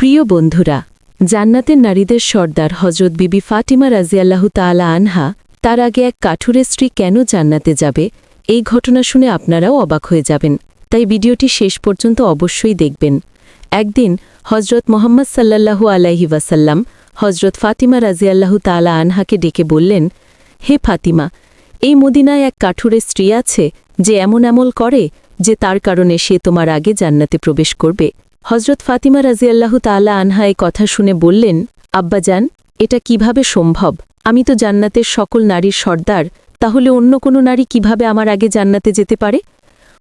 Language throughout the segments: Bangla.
প্রিয় বন্ধুরা, জান্নাতের নারীদের সর্দার হজরত বিবি ফাতিমা রাজিয়াল্লাহু তাআলা আনহা তার আগে এক কাঠুরের স্ত্রী কেন জান্নাতে যাবে, এই ঘটনা শুনে আপনারাও অবাক হয়ে যাবেন। তাই ভিডিওটি শেষ পর্যন্ত অবশ্যই দেখবেন। একদিন হজরত মোহাম্মদ সাল্লাল্লাহু আলাইহি ওয়াসাল্লাম হজরত ফাতিমা রাজিয়াল্লাহু তাআলা আনহাকে ডেকে বললেন, হে ফাতিমা, এই মদিনায় এক কাঠুরের স্ত্রী আছে যে এমন আমল করে যে তার কারণে সে তোমার আগে জান্নাতে প্রবেশ করবে। হজরত ফাতিমা রাজিয়াল্লাহু তাআলা আনহা এই কথা শুনে বললেন, আব্বাজান, এটা কীভাবে সম্ভব? আমি তো জান্নাতের সকল নারীর সর্দার, তাহলে অন্য কোনো নারী কীভাবে আমার আগে জান্নাতে যেতে পারে?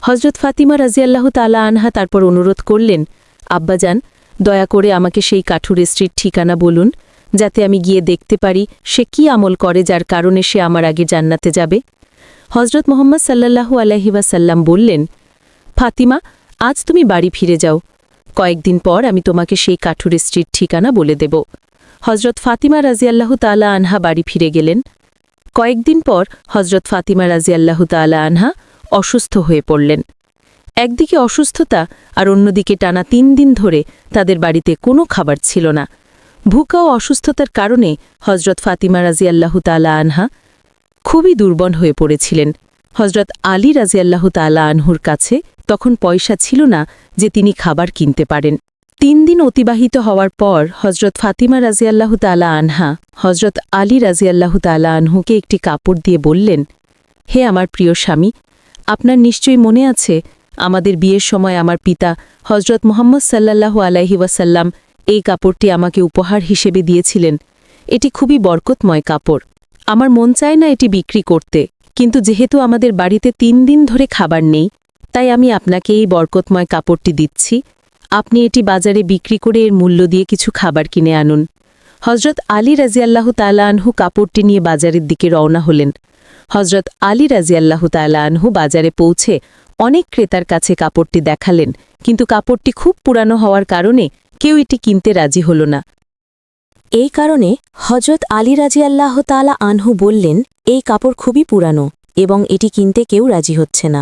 হজরত ফাতিমা রাজিয়াল্লাহু তাআলা আনহা তারপর অনুরোধ করলেন, আব্বাজান, দয়া করে আমাকে সেই কাঠুরের স্ত্রীর ঠিকানা বলুন, যাতে আমি গিয়ে দেখতে পারি সে কি আমল করে যার কারণে সে আমার আগে জান্নাতে যাবে। হজরত মোহাম্মদ সাল্লাল্লাহু আলহি ওয়াসাল্লাম বললেন, ফাতিমা, আজ তুমি বাড়ি ফিরে যাও কয়েকদিন পর আমি তোমাকে সেই কাঠুরের স্ত্রীর ঠিকানা বলে দেব। হজরত ফাতিমা রাজিয়াল্লাহু তাআলা আনহা বাড়ি ফিরে গেলেন। কয়েকদিন পর হজরত ফাতিমা রাজিয়াল্লাহু তাআলা আনহা অসুস্থ হয়ে পড়লেন। একদিকে অসুস্থতা আর অন্যদিকে টানা তিন দিন ধরে তাদের বাড়িতে কোনো খাবার ছিল না। ভুকা ও অসুস্থতার কারণে হজরত ফাতিমা রাজিয়াল্লাহু তাআলা আনহা খুবই দুর্বল হয়ে পড়েছিলেন। হজরত আলী রাজিয়াল্লাহু তাআলা আনহুর কাছে তখন পয়সা ছিল না যে তিনি খাবার কিনতে পারেন। তিন দিন অতিবাহিত হওয়ার পর হজরত ফাতিমা রাজিয়াল্লাহু তাআলা আনহা হজরত আলী রাজিয়াল্লাহু তাআলা আনহুকে একটি কাপড় দিয়ে বললেন, হে আমার প্রিয় স্বামী, আপনার নিশ্চয়ই মনে আছে, আমাদের বিয়ের সময় আমার পিতা হজরত মোহাম্মদ সাল্লাল্লাহু আলাইহি ওয়াসাল্লাম এই কাপড়টি আমাকে উপহার হিসেবে দিয়েছিলেন। এটি খুবই বরকতময় কাপড়। আমার মন চায় না এটি বিক্রি করতে, কিন্তু যেহেতু আমাদের বাড়িতে তিন দিন ধরে খাবার নেই তাই আমি আপনাকে এই বরকতময় কাপড়টি দিচ্ছি। আপনি এটি বাজারে বিক্রি করে এর মূল্য দিয়ে কিছু খাবার কিনে আনুন। হজরত আলী রাজিয়াল্লাহু তালা আনহু কাপড়টি নিয়ে বাজারের দিকে রওনা হলেন। হজরত আলী রাজিয়াল্লাহু তালা আনহু বাজারে পৌঁছে অনেক ক্রেতার কাছে কাপড়টি দেখালেন, কিন্তু কাপড়টি খুব পুরানো হওয়ার কারণে কেউ এটি কিনতে রাজি হল না। এই কারণে হজরত আলী রাজি আল্লাহ তালা আনহু বললেন, এই কাপড় খুবই পুরানো এবং এটি কিনতে কেউ রাজি হচ্ছে না।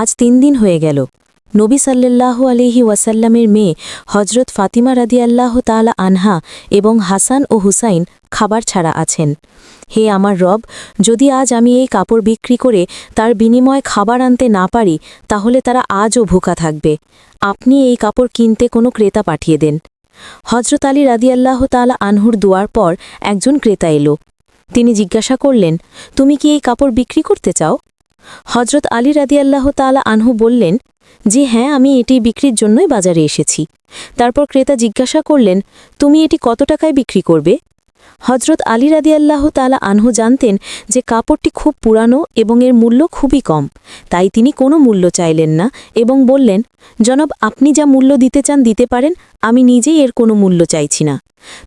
আজ তিন দিন হয়ে গেল। নবী সাল্লাল্লাহু আলিহি ওয়াসাল্লামের মেয়ে হজরত ফাতিমা রাদি আল্লাহ তালা আনহা এবং হাসান ও হুসাইন খাবার ছাড়া আছেন। হে আমার রব, যদি আজ আমি এই কাপড় বিক্রি করে তার বিনিময়ে খাবার আনতে না পারি, তাহলে তারা আজও ভুকা থাকবে। আপনি এই কাপড় কিনতে কোনো ক্রেতা পাঠিয়ে দেন। হজরত আলী রাদিয়াল্লাহ তালা আনহুর দুয়ার পর একজন ক্রেতা এলো। তিনি জিজ্ঞাসা করলেন, তুমি কি এই কাপড় বিক্রি করতে চাও? হজরত আলী রাদিয়াল্লাহ তালা আনহু বললেন যে হ্যাঁ আমি এটি বিক্রির জন্যই বাজারে এসেছি। তারপর ক্রেতা জিজ্ঞাসা করলেন, তুমি এটি কত টাকায় বিক্রি করবে? হজরত আলী রাদিয়াল্লাহ তালা আনহু জানতেন যে কাপড়টি খুব পুরানো এবং এর মূল্য খুবই কম, তাই তিনি কোনো মূল্য চাইলেন না এবং বললেন, জনব, আপনি যা মূল্য দিতে চান দিতে পারেন, আমি নিজেই এর কোনো মূল্য চাইছি না।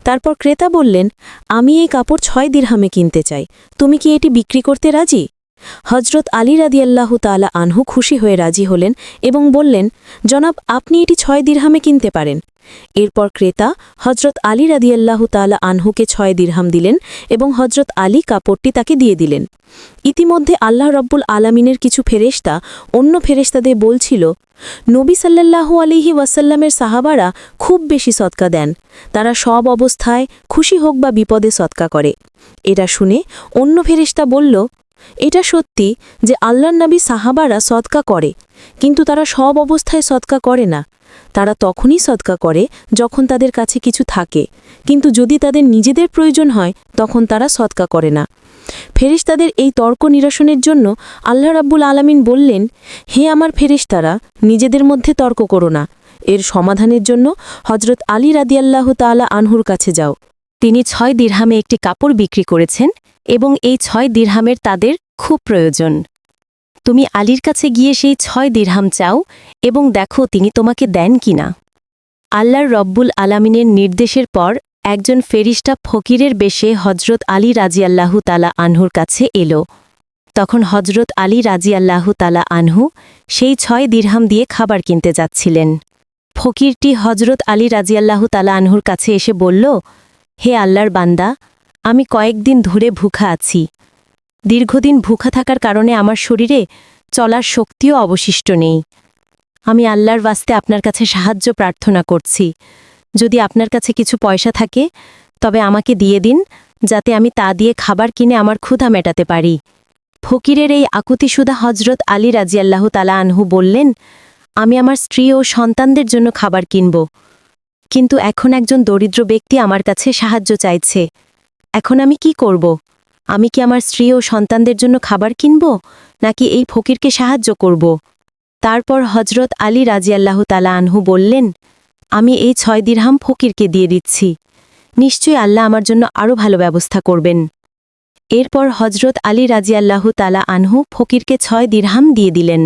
তারপর ক্রেতা বললেন, আমি এই কাপড় ছয় দিরহামে কিনতে চাই, তুমি কি এটি বিক্রি করতে রাজি? হজরত আলী রাদিয়াল্লাহ তালা আনহু খুশি হয়ে রাজি হলেন এবং বললেন, জনাব, আপনি এটি ছয় দিরহামে কিনতে পারেন। এরপর ক্রেতা হজরত আলী রাদিয়াল্লাহ তালা আনহুকে ছয় দিরহাম দিলেন এবং হজরত আলী কাপড়টি তাকে দিয়ে দিলেন। ইতিমধ্যে আল্লাহ রব্বুল আলামিনের কিছু ফেরেশতা অন্য ফেরেশতাদের বলছিল, নবী সাল্লাল্লাহু আলিহি ওয়াসাল্লামের সাহাবারা খুব বেশি সৎকা দেন। তারা সব অবস্থায় খুশি হোক বা বিপদে সৎকা করে। এটা শুনে অন্য ফেরেশতা বলল এটা সত্যি যে আল্লাহর নবী সাহাবারা সৎকা করে, কিন্তু তারা সব অবস্থায় সৎকা করে না। তারা তখনই সৎকা করে যখন তাদের কাছে কিছু থাকে, কিন্তু যদি তাদের নিজেদের প্রয়োজন হয়, তখন তারা সৎকা করে না। ফেরেশতাদের এই তর্ক নিরসনের জন্য আল্লাহ রাব্বুল আলামিন বললেন, হে আমার ফেরেশতারা, নিজেদের মধ্যে তর্ক করো না। এর সমাধানের জন্য হজরত আলী রাদিয়াল্লাহ তালা আনহুর কাছে যাও। তিনি ছয় দিরহামে একটি কাপড় বিক্রি করেছেন এবং এই ছয় দিরহামের তাদের খুব প্রয়োজন। তুমি আলীর কাছে গিয়ে সেই ছয় দিরহাম চাও এবং দেখো তিনি তোমাকে দেন কিনা। আল্লাহর রব্বুল আলামিনের নির্দেশের পর একজন ফেরিস্টা ফকিরের বেশে হজরত আলী রাজিয়াল্লাহু তালা আনহুর কাছে এলো। তখন হজরত আলী রাজিয়াল্লাহু তালা আনহু সেই ছয় দিরহাম দিয়ে খাবার কিনতে যাচ্ছিলেন। ফকিরটি হজরত আলী রাজিয়াল্লাহু তালা আনহুর কাছে এসে বলল, হে আল্লাহর বান্দা আমি কয়েকদিন ধরে ভুখা আছি। দীর্ঘদিন ভুখা থাকার কারণে আমার শরীরে চলার শক্তিও অবশিষ্ট নেই। আমি আল্লাহর বাস্তে আপনার কাছে সাহায্য প্রার্থনা করছি। যদি আপনার কাছে কিছু পয়সা থাকে, তবে আমাকে দিয়ে দিন, যাতে আমি তা দিয়ে খাবার কিনে আমার ক্ষুধা মেটাতে পারি। ফকিরের এই আকুতিসুদা হজরত আলী রাজিয়াল্লাহ তালা আনহু বললেন, আমি আমার স্ত্রী ও সন্তানদের জন্য খাবার কিনব। কিন্তু এখন একজন দরিদ্র ব্যক্তি আমার কাছে সাহায্য চাইছে। এখন আমি কি করব? আমি কি আমার স্ত্রী ও সন্তানদের জন্য খাবার কিনব, নাকি এই ফকিরকে সাহায্য করব? তারপর হজরত আলী রাজিয়াল্লাহ তালা আনহু বললেন, আমি এই ছয় দিরহাম ফকিরকে দিয়ে দিচ্ছি। নিশ্চয়ই আল্লাহ আমার জন্য আরও ভালো ব্যবস্থা করবেন। এরপর হজরত আলী রাজিয়াল্লাহু তালা আনহু ফকিরকে ছয় দিরহাম দিয়ে দিলেন।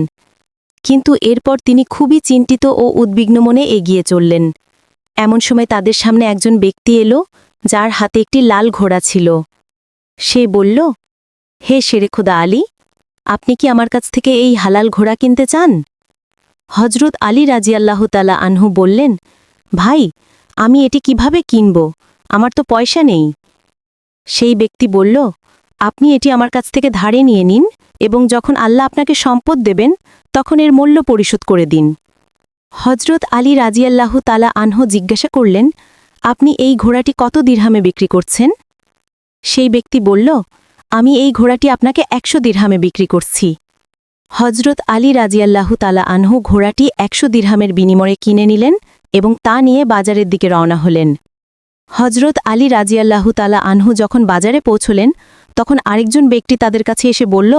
কিন্তু এরপর তিনি খুবই চিন্তিত ও উদ্বিগ্ন মনে এগিয়ে চললেন। এমন সময় তাদের সামনে একজন ব্যক্তি এলো যার হাতে একটি লাল ঘোড়া ছিল। সে বলল, হে শেরেখুদা আলী, আপনি কি আমার কাছ থেকে এই হালাল ঘোড়া কিনতে চান? হজরত আলী রাজিয়াল্লাহু তালা আনহু বললেন, ভাই, আমি এটি কীভাবে কিনব? আমার তো পয়সা নেই। সেই ব্যক্তি বলল, আপনি এটি আমার কাছ থেকে ধারে নিয়ে নিন এবং যখন আল্লাহ আপনাকে সম্পদ দেবেন, তখন এর মূল্য পরিশোধ করে দিন। হজরত আলী রাজিয়াল্লাহু তালা আনহু জিজ্ঞাসা করলেন আপনি এই ঘোড়াটি কত দিরহামে বিক্রি করছেন? সেই ব্যক্তি বলল, আমি এই ঘোড়াটি আপনাকে একশো দিরহামে বিক্রি করছি। হজরত আলী রাজিয়াল্লাহু তালা আনহু ঘোড়াটি একশো দিরহামের বিনিময়ে কিনে নিলেন এবং তা নিয়ে বাজারের দিকে রওনা হলেন। হজরত আলী রাজিয়াল্লাহু তালা আনহু যখন বাজারে পৌঁছলেন, তখন আরেকজন ব্যক্তি তাদের কাছে এসে বলল,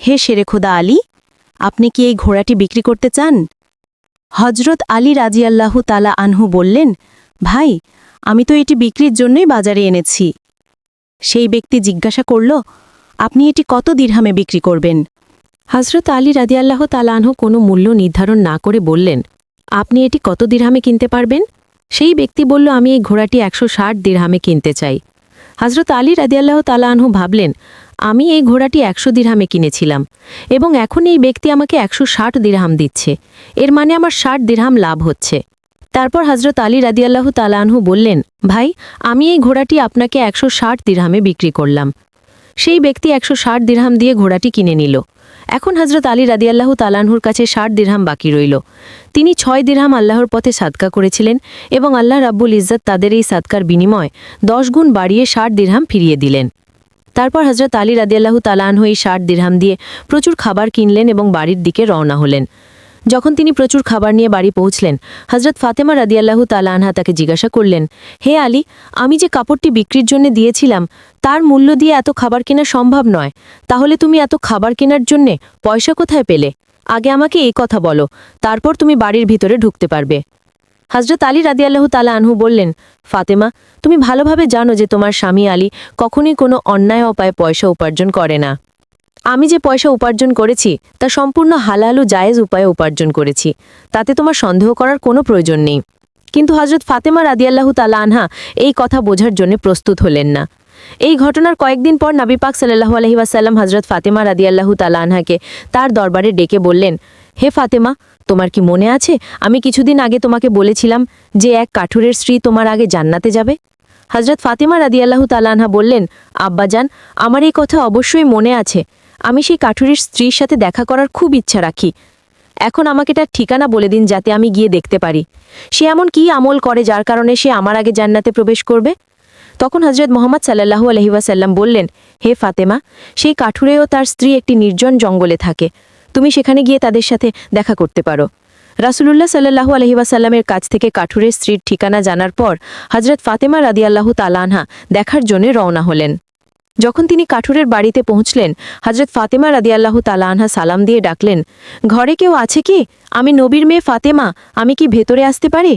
হে শেরেখোদা আলী, আপনি কি এই ঘোড়াটি বিক্রি করতে চান? হজরত আলী রাজিয়াল্লাহু তালা আনহু বললেন ভাই, আমি তো এটি বিক্রির জন্যই বাজারে এনেছি। সেই ব্যক্তি জিজ্ঞাসা করল, আপনি এটি কত দিরহামে বিক্রি করবেন? হজরত আলী রাদিয়াল্লাহ তালানহ কোনো মূল্য নির্ধারণ না করে বললেন, আপনি এটি কত দিরহামে কিনতে পারবেন? সেই ব্যক্তি বলল, আমি এই ঘোড়াটি একশো ষাট দিরহামে কিনতে চাই। হজরত আলী রাদিয়াল্লাহ তালানহু ভাবলেন, আমি এই ঘোড়াটি একশো দিরহামে কিনেছিলাম এবং এখন এই ব্যক্তি আমাকে একশো ষাট দিরহাম দিচ্ছে। এর মানে আমার ষাট দিরহাম লাভ হচ্ছে। তারপর হজরত আলী রাদিয়াল্লাহ তালানহু বললেন, ভাই, আমি এই ঘোড়াটি আপনাকে একশো ষাট দিরহামে বিক্রি করলাম। সেই ব্যক্তি একশো ষাট দিরহাম দিয়ে ঘোড়াটি কিনে নিল। এখন হজরত আলী রাদিয়াল্লাহু তালানহুর কাছে ষাট দিরহাম বাকি রইল। তিনি ছয় দিরহাম আল্লাহর পথে সাদকা করেছিলেন এবং আল্লাহ রাব্বুল ইজ্জত তাদের এই সাদকার বিনিময় দশ গুণ বাড়িয়ে ষাট দিরহাম ফিরিয়ে দিলেন। তারপর হজরত আলী রাদিয়াল্লাহু তালানহু এই ষাট দিরহাম দিয়ে প্রচুর খাবার কিনলেন এবং বাড়ির দিকে রওনা হলেন। যখন তিনি প্রচুর খাবার নিয়ে বাড়ি পৌঁছলেন হজরত ফাতেমা রাদিয়াল্লাহু তালানহা তাকে জিজ্ঞাসা করলেন, হে আলী, আমি যে কাপড়টি বিক্রির জন্য দিয়েছিলাম, তার মূল্য দিয়ে এত খাবার কেনা সম্ভব নয়। তাহলে তুমি এত খাবার কেনার জন্যে পয়সা কোথায় পেলে? আগে আমাকে এই কথা বলো, তারপর তুমি বাড়ির ভিতরে ঢুকতে পারবে। হজরত আলী রাদিয়াল্লাহু তালা আনহু বললেন, ফাতেমা, তুমি ভালোভাবে জানো যে তোমার স্বামী আলী কখনই কোনো অন্যায় উপায়ে পয়সা উপার্জন করে না। আমি যে পয়সা উপার্জন করেছি, তা সম্পূর্ণ হালাল জায়েজ উপায়ে উপার্জন করেছি। তাতে তোমার সন্দেহ করার কোনো প্রয়োজন নেই। কিন্তু হজরত ফাতেমা রাদিয়াল্লাহু তালা আনহা এই কথা বোঝার জন্য প্রস্তুত হলেন না। এই ঘটনার কয়েকদিন পর নাবি পাক সাল্লাহু আলহি ওয়াসাল্লাম হজরত ফাতেমা রাদিয়াল্লাহু তালা আনহাকে তার দরবারে ডেকে বললেন, হে ফাতেমা, তোমার কি মনে আছে, আমি কিছুদিন আগে তোমাকে বলেছিলাম যে এক কাঠুরের স্ত্রী তোমার আগে জান্নাতে যাবে? হজরত ফাতেমা রাদিয়াল্লাহু তালানহা বললেন আব্বাজান আমার এই কথা অবশ্যই মনে আছে। আমি সেই কাঠুরের স্ত্রীর সাথে দেখা করার খুব ইচ্ছা রাখি। এখন আমাকে তার ঠিকানা বলে দিন যাতে আমি গিয়ে দেখতে পারি। সে এমন কি আমল করে যার কারণে সে আমার আগে জান্নাতে প্রবেশ করবে? তখন হজরত মোহাম্মদ সাল্লাহু আলহিবাসাল্লাম বললেন, হে ফাতেমা, সেই কাঠুরেও তার স্ত্রী একটি নির্জন জঙ্গলে থাকে। তুমি সেখানে গিয়ে তাদের সাথে দেখা করতে পারো। রাসুলুল্লাহ সাল্লাহু আলহিবাসাল্লামের কাছ থেকে কাঠুরের স্ত্রীর ঠিকানা জানার পর হজরত ফাতেমা রাদিয়াল্লাহু তালানহা দেখার জন্য রওনা হলেন। যখন তিনি কাঠুরের বাড়িতে পৌঁছলেন হজরত ফাতেমা রাদিয়াল্লাহু তালানহা সালাম দিয়ে ডাকলেন, ঘরে কেউ আছে কি? আমি নবীর মেয়ে ফাতেমা, আমি কি ভেতরে আসতে পারি?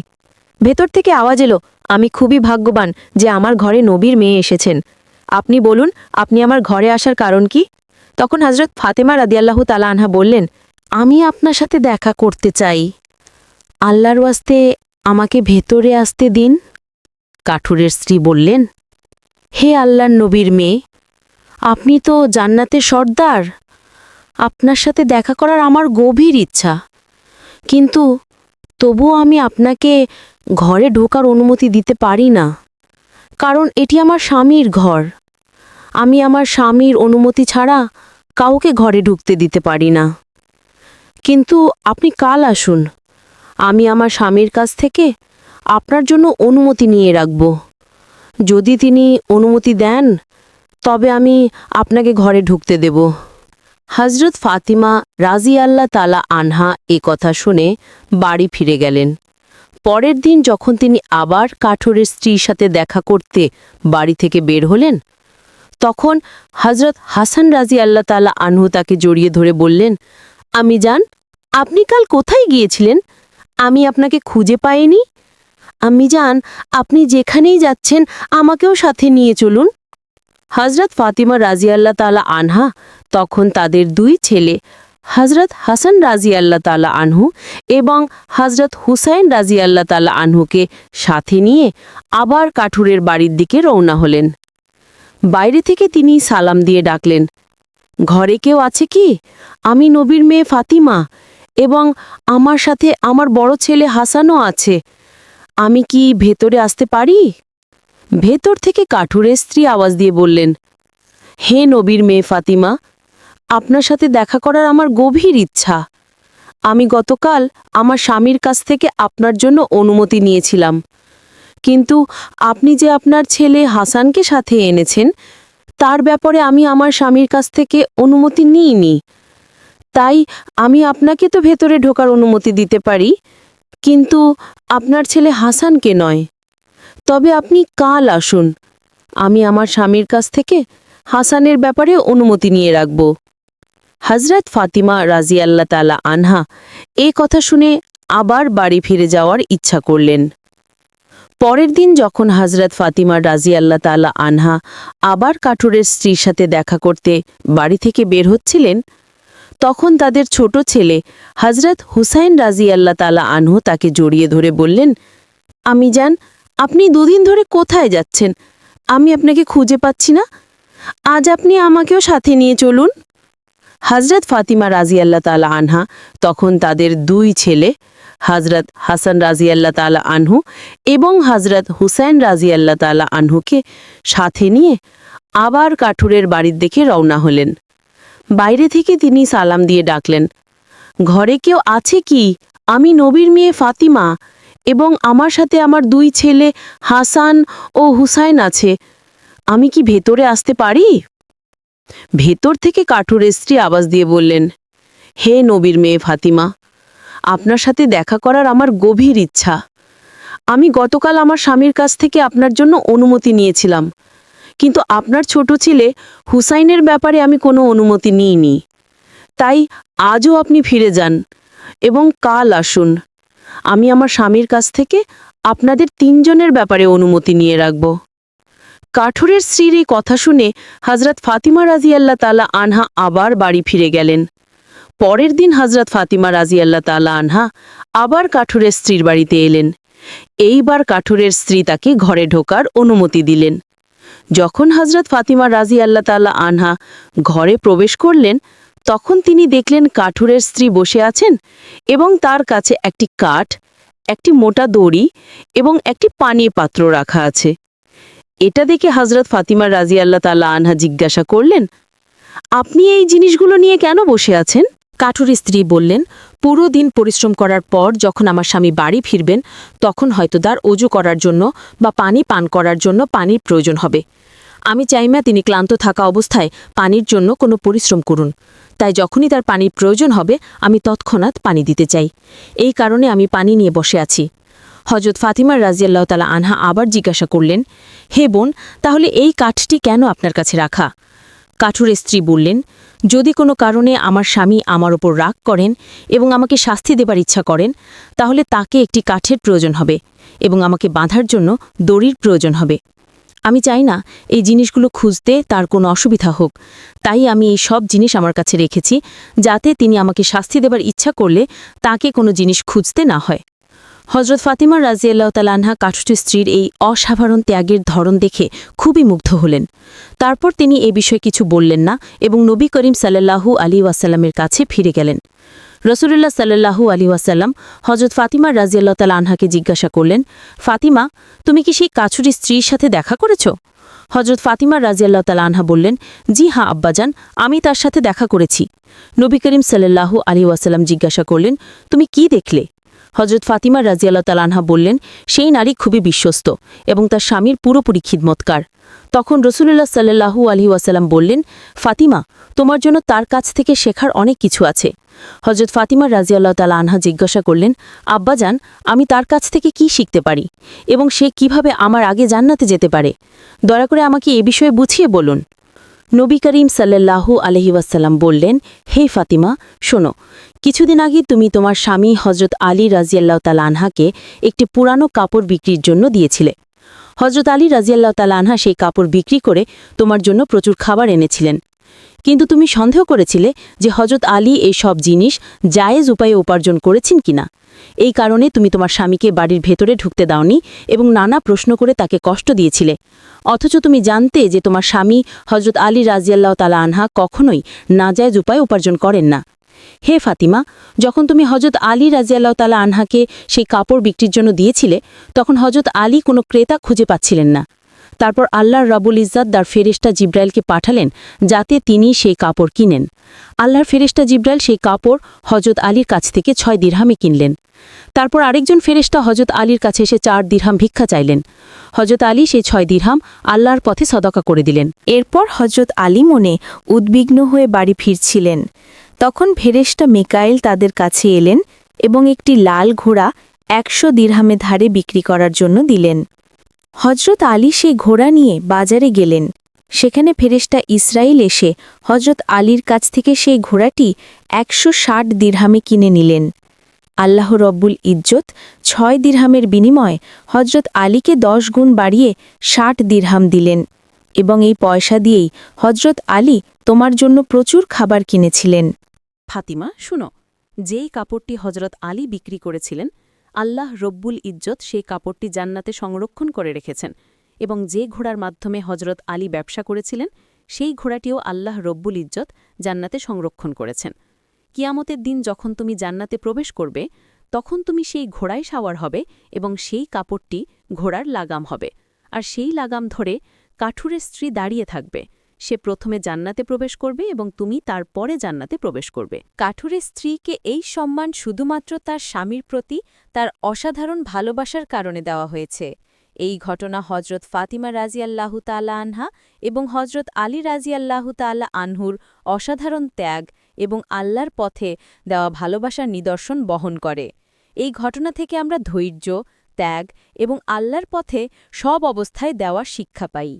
ভেতর থেকে আওয়াজ এলো, আমি খুবই ভাগ্যবান যে আমার ঘরে নবীর মেয়ে এসেছেন। আপনি বলুন, আপনি আমার ঘরে আসার কারণ কি? তখন হজরত ফাতেমা রাদিয়াল্লাহু তালা আনহা বললেন, আমি আপনার সাথে দেখা করতে চাই। আল্লাহর ওয়াস্তে আমাকে ভেতরে আসতে দিন। কাঠুরের স্ত্রী বললেন, হে আল্লাহর নবীর মেয়ে আপনি তো জান্নাতের সর্দার। আপনার সাথে দেখা করার আমার গভীর ইচ্ছা। কিন্তু তবুও আমি আপনাকে ঘরে ঢোকার অনুমতি দিতে পারি না। কারণ এটি আমার স্বামীর ঘর। আমি আমার স্বামীর অনুমতি ছাড়া কাউকে ঘরে ঢুকতে দিতে পারি না। কিন্তু আপনি কাল আসুন। আমি আমার স্বামীর কাছ থেকে আপনার জন্য অনুমতি নিয়ে রাখব। যদি তিনি অনুমতি দেন তবে আমি আপনাকে ঘরে ঢুকতে দেব। হজরত ফাতিমা রাজি আল্লাহ তালা আনহা এ কথা শুনে বাড়ি ফিরে গেলেন। পরের দিন যখন তিনি আবার কাঠুরের স্ত্রীর সাথে দেখা করতে বাড়ি থেকে বের হলেন, তখন হজরত হাসান রাজি আল্লাহ তালা আনহু তাকে জড়িয়ে ধরে বললেন, আমি যান আপনি কাল কোথায় গিয়েছিলেন? আমি আপনাকে খুঁজে পাইনি। আমি যান আপনি যেখানেই যাচ্ছেন আমাকেও সাথে নিয়ে চলুন। হজরত ফাতিমা রাজি আল্লাহ তালা আনহা, তখন তাদের দুই ছেলে হজরত হাসান রাজি আল্লাহ তালা আনহু এবং হজরত হুসাইন রাজি আল্লাহ তালা আনহুকে সাথে নিয়ে আবার কাঠুরের বাড়ির দিকে রওনা হলেন। বাইরে থেকে তিনি সালাম দিয়ে ডাকলেন, ঘরে কেউ আছে কি? আমি নবীর মেয়ে ফাতিমা এবং আমার সাথে আমার বড় ছেলে হাসানও আছে। আমি কি ভেতরে আসতে পারি? ভেতর থেকে কাঠুরের স্ত্রী আওয়াজ দিয়ে বললেন, হে নবীর মেয়ে ফাতিমা, আপনার সাথে দেখা করার আমার গভীর ইচ্ছা। আমি গতকাল আমার স্বামীর কাছ থেকে আপনার জন্য অনুমতি নিয়েছিলাম। কিন্তু আপনি যে আপনার ছেলে হাসানকে সাথে এনেছেন, তার ব্যাপারে আমি আমার স্বামীর কাছ থেকে অনুমতি নিইনি। তাই আমি আপনাকে তো ভেতরে ঢোকার অনুমতি দিতে পারি, কিন্তু আপনার ছেলে হাসানকে নয়। তবে আপনি কাল আসুন। আমি আমার স্বামীর কাছ থেকে হাসানের ব্যাপারে অনুমতি নিয়ে রাখব। হজরত ফাতিমা রাজি আল্লাহ তালা আনহা এ কথা শুনে আবার বাড়ি ফিরে যাওয়ার ইচ্ছা করলেন। পরের দিন যখন হজরত ফাতিমা রাজি আল্লাহ তালা আনহা আবার কাঠুরের স্ত্রীর সাথে দেখা করতে বাড়ি থেকে বের হচ্ছিলেন, তখন তাদের ছোট ছেলে হজরত হুসাইন রাজি আল্লাহ তালা আনহু তাকে জড়িয়ে ধরে বললেন, আমি যান আপনি দুদিন ধরে কোথায় যাচ্ছেন? আমি আপনাকে খুঁজে পাচ্ছি না। আজ আপনি আমাকেও সাথে নিয়ে চলুন। হজরত ফাতিমা রাজি আল্লাহ তালা আনহা, তখন তাদের দুই ছেলে হজরত হাসান রাজি আল্লাহ তালা আনহু এবং হজরত হুসাইন রাজি আল্লাহ তালা আনহুকে সাথে নিয়ে আবার কাঠুরের বাড়ির দিকে রওনা হলেন। বাইরে থেকে তিনি সালাম দিয়ে ডাকলেন, ঘরে কেউ আছে কি? আমি নবীর মেয়ে ফাতিমা। এবং আমার সাথে আমার দুই ছেলে হাসান ও হুসাইন আছে। আমি কি ভেতরে আসতে পারি? ভেতর থেকে কাঠুর স্ত্রী আওয়াজ দিয়ে বললেন, হে নবীর মেয়ে ফাতিমা, আপনার সাথে দেখা করার আমার গভীর ইচ্ছা। আমি গতকাল আমার স্বামীর কাছ থেকে আপনার জন্য অনুমতি নিয়েছিলাম, কিন্তু আপনার ছোট ছেলে হুসাইনের ব্যাপারে আমি কোনো অনুমতি নিইনি। তাই আজও আপনি ফিরে যান এবং কাল আসুন। আমি আমার স্বামীর কাছ থেকে আপনাদের তিনজনের ব্যাপারে অনুমতি নিয়ে রাখব। কাঠুরের স্ত্রীর এই কথা শুনে হজরত ফাতিমা রাজিয়াল্লাহ তালা আনহা আবার বাড়ি ফিরে গেলেন। পরের দিন হজরত ফাতিমা রাজিয়াল্লাহ তালা আনহা আবার কাঠুরের স্ত্রীর বাড়িতে এলেন। এইবার কাঠুরের স্ত্রী তাকে ঘরে ঢোকার অনুমতি দিলেন। যখন হজরত ফাতিমা রাজি আল্লাহ তাল্লাহ আনহা ঘরে প্রবেশ করলেন তখন তিনি দেখলেন কাঠুরের স্ত্রী বসে আছেন এবং তার কাছে একটি কাঠ, একটি মোটা দড়ি এবং একটি পানির পাত্র রাখা আছে। এটা দেখে হজরত ফাতিমা রাজি আল্লাহ তাল্লাহ আনহা জিজ্ঞাসা করলেন, আপনি এই জিনিসগুলো নিয়ে কেন বসে আছেন? কাঠুরের স্ত্রী বললেন, পুরো দিন পরিশ্রম করার পর যখন আমার স্বামী বাড়ি ফিরবেন, তখন হয়তো তার অজু করার জন্য বা পানি পান করার জন্য পানির প্রয়োজন হবে। আমি চাইমা তিনি ক্লান্ত থাকা অবস্থায় পানির জন্য কোনো পরিশ্রম করুন। তাই যখনই তার পানির প্রয়োজন হবে, আমি তৎক্ষণাৎ পানি দিতে চাই। এই কারণে আমি পানি নিয়ে বসে আছি। হজরত ফাতিমার রাজিয়াল্লাহ তালা আনহা আবার জিজ্ঞাসা করলেন, হে বোন, তাহলে এই কাঠটি কেন আপনার কাছে রাখা? কাঠুরের স্ত্রী বললেন, যদি কোনো কারণে আমার স্বামী আমার ওপর রাগ করেন এবং আমাকে শাস্তি দেবার ইচ্ছা করেন, তাহলে তাকে একটি কাঠের প্রয়োজন হবে এবং আমাকে বাঁধার জন্য দড়ির প্রয়োজন হবে। আমি চাই না এই জিনিসগুলো খুঁজতে তার কোনো অসুবিধা হোক। তাই আমি এই সব জিনিস আমার কাছে রেখেছি, যাতে তিনি আমাকে শাস্তি দেবার ইচ্ছা করলে তাকে কোনো জিনিস খুঁজতে না হয়। হজরত ফাতিমা রাজিয়াল্লাহ তালানহা কাঠুটি স্ত্রীর এই অসাধারণ ত্যাগের ধরন দেখে খুবই মুগ্ধ হলেন। তারপর তিনি এ বিষয়ে কিছু বললেন না এবং নবী করিম সাল্লাল্লাহু আলী ওয়াসাল্লামের কাছে ফিরে গেলেন। রসুলুল্লাহ সাল্লাল্লাহু আলী ওয়াসাল্লাম হজরত ফাতিমা রাজিয়াল্লাহ তাল আনহাকে জিজ্ঞাসা করলেন, ফাতিমা, তুমি কি সেই কাছুরি স্ত্রীর সাথে দেখা করেছ? হজরত ফাতিমা রাজিয়াল্লাহ তাল আনহা বললেন, জি হ্যাঁ আব্বাজান, আমি তার সাথে দেখা করেছি। নবী করিম সাল্লাল্লাহু আলী ওয়াসাল্লাম জিজ্ঞাসা করলেন, তুমি কি দেখলে? হজরত ফাতিমা রাজিয়াল্লাহ তালানহা বললেন, সেই নারী খুবই বিশ্বস্ত এবং তার স্বামীর পুরোপুরি খিদমতকার। তখন রসুল্লাহ সাল্লাহু আলহি ওয়াসাল্লাম বললেন, ফাতিমা, তোমার জন্য তার কাছ থেকে শেখার অনেক কিছু আছে। হজরত ফাতিমা রাজিয়াল্লাহ তালা আনহা জিজ্ঞাসা করলেন আব্বাজান আমি তার কাছ থেকে কি শিখতে পারি? এবং সে কীভাবে আমার আগে জান্নাতে যেতে পারে? দয়া করে আমাকে এ বিষয়ে বুঝিয়ে বলুন। নবী করিম সাল্লাল্লাহু আলহি ওয়াসাল্লাম বললেন, হে ফাতিমা, শোনো, কিছুদিন আগে তুমি তোমার স্বামী হজরত আলী রাজিয়াল্লাহ তালা আনহাকে একটি পুরানো কাপড় বিক্রির জন্য দিয়েছিলে। হজরত আলী রাজিয়াল্লাহ তালা আনহা সেই কাপড় বিক্রি করে তোমার জন্য প্রচুর খাবার এনেছিলেন। কিন্তু তুমি সন্দেহ করেছিলে যে হজরত আলী এই সব জিনিস জায়েজ উপায়ে উপার্জন করেছেন কিনা। এই কারণে তুমি তোমার স্বামীকে বাড়ির ভেতরে ঢুকতে দাওনি এবং নানা প্রশ্ন করে তাকে কষ্ট দিয়েছিলে। অথচ তুমি জানতে যে তোমার স্বামী হজরত আলী রাজিয়াল্লাহ তালা আনহা কখনোই নাজায়জ উপায়ে উপার্জন করেন না। হে ফাতিমা, যখন তুমি হজরত আলী রাজিয়াল্লাহ তালা আনহাকে সেই কাপড় বিক্রির জন্য দিয়েছিলে, তখন হজরত আলী কোনো ক্রেতা খুঁজে পাচ্ছিলেন না। তারপর আল্লাহর রাবুল ইজ্জাত দার ফেরেস্টা জিব্রাইলকে পাঠালেন, যাতে তিনি সেই কাপড় কিনেন। আল্লাহর ফেরেস্টা জিব্রাইল সেই কাপড় হজরত আলীর কাছ থেকে ছয় দিরহামে কিনলেন। তারপর আরেকজন ফেরেস্টা হজরত আলীর কাছে এসে চার দিরহাম ভিক্ষা চাইলেন। হজরত আলী সেই ছয় দিরহাম আল্লাহর পথে সদকা করে দিলেন। এরপর হজরত আলী মনে উদ্বিগ্ন হয়ে বাড়ি ফিরছিলেন। তখন ফেরেশতা মিকাইল তাদের কাছে এলেন এবং একটি লাল ঘোড়া একশো দিরহামে ধারে বিক্রি করার জন্য দিলেন। হজরত আলী সেই ঘোড়া নিয়ে বাজারে গেলেন। সেখানে ফেরেশতা ইসরাইল এসে হজরত আলীর কাছ থেকে সেই ঘোড়াটি একশো ষাট দিরহামে কিনে নিলেন। আল্লাহ রব্বুল ইজ্জত ছয় দিরহামের বিনিময়ে হজরত আলীকে দশ গুণ বাড়িয়ে ষাট দিরহাম দিলেন এবং এই পয়সা দিয়েই হজরত আলী তোমার জন্য প্রচুর খাবার কিনেছিলেন। ফাতিমা, শুনো, যেই কাপড়টি হজরত আলী বিক্রি করেছিলেন আল্লাহ রব্বুল ইজ্জত সেই কাপড়টি জান্নাতে সংরক্ষণ করে রেখেছেন এবং যে ঘোড়ার মাধ্যমে হজরত আলী ব্যবসা করেছিলেন, সেই ঘোড়াটিও আল্লাহ রব্বুল ইজ্জত জান্নাতে সংরক্ষণ করেছেন। কিয়ামতের দিন যখন তুমি জান্নাতে প্রবেশ করবে, তখন তুমি সেই ঘোড়ায় সাওয়ার হবে এবং সেই কাপড়টি ঘোড়ার লাগাম হবে। আর সেই লাগাম ধরে কাঠুরের স্ত্রী দাঁড়িয়ে থাকবে। সে প্রথমে জান্নাতে প্রবেশ করবে এবং তুমি তারপরে জান্নাতে প্রবেশ করবে। কাঠুরের স্ত্রীকে এই সম্মান শুধুমাত্র তার স্বামীর প্রতি তার অসাধারণ ভালোবাসার কারণে দেওয়া হয়েছে। এই ঘটনা হজরত ফাতিমা রাজিয়াল্লাহু তালা আনহা এবং হজরত আলী রাজিয়াল্লাহু তালা আনহুর অসাধারণ ত্যাগ এবং আল্লাহর পথে দেওয়া ভালোবাসার নিদর্শন বহন করে। এই ঘটনা থেকে আমরা ধৈর্য, ত্যাগ এবং আল্লাহর পথে সব অবস্থায় দেওয়া শিক্ষা পাই।